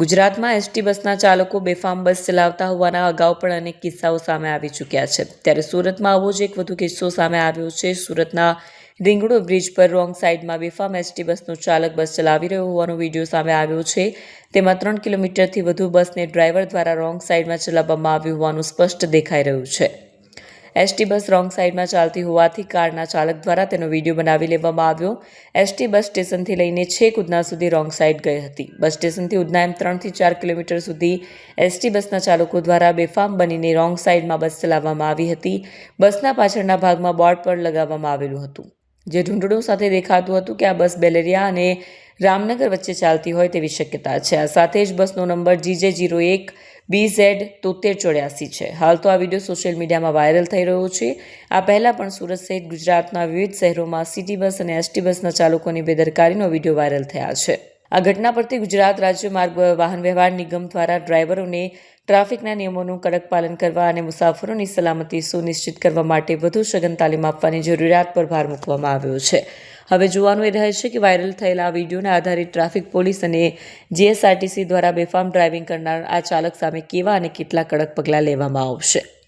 ગુજરાતમાં એસટી બસના ચાલકો બેફામ બસ ચલાવતા હોવાના અગાઉ પણ અનેક કિસ્સાઓ સામે આવી ચૂક્યા છે. ત્યારે સુરતમાં આવો જ એક વધુ કિસ્સો સામે આવ્યો છે. સુરતના રીંગણો બ્રિજ પર રોંગ સાઈડમાં બેફામ એસટી બસનો ચાલક બસ ચલાવી રહ્યો હોવાનો વીડિયો સામે આવ્યો છે. તેમાં ત્રણ કિલોમીટરથી વધુ બસને ડ્રાઈવર દ્વારા રોંગ સાઈડમાં ચલાવવામાં આવ્યું હોવાનું સ્પષ્ટ દેખાઈ રહ્યું છે. એસટી બસ રોંગ સાઈડમાં ચાલતી હોવાથી કારના ચાલક દ્વારા તેનો વીડિયો બનાવી લેવામાં આવ્યો. એસટી બસ સ્ટેશનથી લઈને છેક ઉધના સુધી રોંગ સાઈડ ગઈ હતી. બસ સ્ટેશનથી ઉધના એમ ત્રણથી ચાર કિલોમીટર સુધી એસટી બસના ચાલકો દ્વારા બેફામ બનીને રોંગ સાઈડમાં બસ ચલાવવામાં આવી હતી. બસના પાછળના ભાગમાં બોર્ડ પર લગાવવામાં આવેલું હતું. જે ઢૂંઢણું સાથે દેખાતું હતું કે આ બસ બેલેરિયા અને રામનગર વચ્ચે ચાલતી હોય તેવી શક્યતા છે. આ સાથે જ બસનો નંબર જીજે જીરો એક બી ઝેડ તોતેર ચોર્યાસી છે. હાલ તો આ વીડિયો સોશિયલ મીડિયામાં વાયરલ થઈ રહ્યો છે. આ પહેલાં પણ સુરત સહિત ગુજરાતના વિવિધ શહેરોમાં સિટી બસ અને એસટી બસના ચાલકોની બેદરકારીનો વીડિયો વાયરલ થયા છે. આ ઘટના પરથી ગુજરાત રાજ્ય માર્ગ વાહન વ્યવહાર નિગમ દ્વારા ડ્રાઈવરોને ટ્રાફિકના નિયમોનું કડક પાલન કરવા અને મુસાફરોની સલામતી સુનિશ્ચિત કરવા માટે વધુ સઘન તાલીમ આપવાની જરૂરિયાત પર ભાર મૂકવામાં આવ્યો છે. હવે જોવાનું એ રહે છે કે વાયરલ થયેલા આ વિડીયોના આધારે ટ્રાફિક પોલીસ અને જીએસઆરટીસી દ્વારા બેફામ ડ્રાઇવિંગ કરનાર આ ચાલક સામે કેવા અને કેટલા કડક પગલાં લેવામાં આવશે.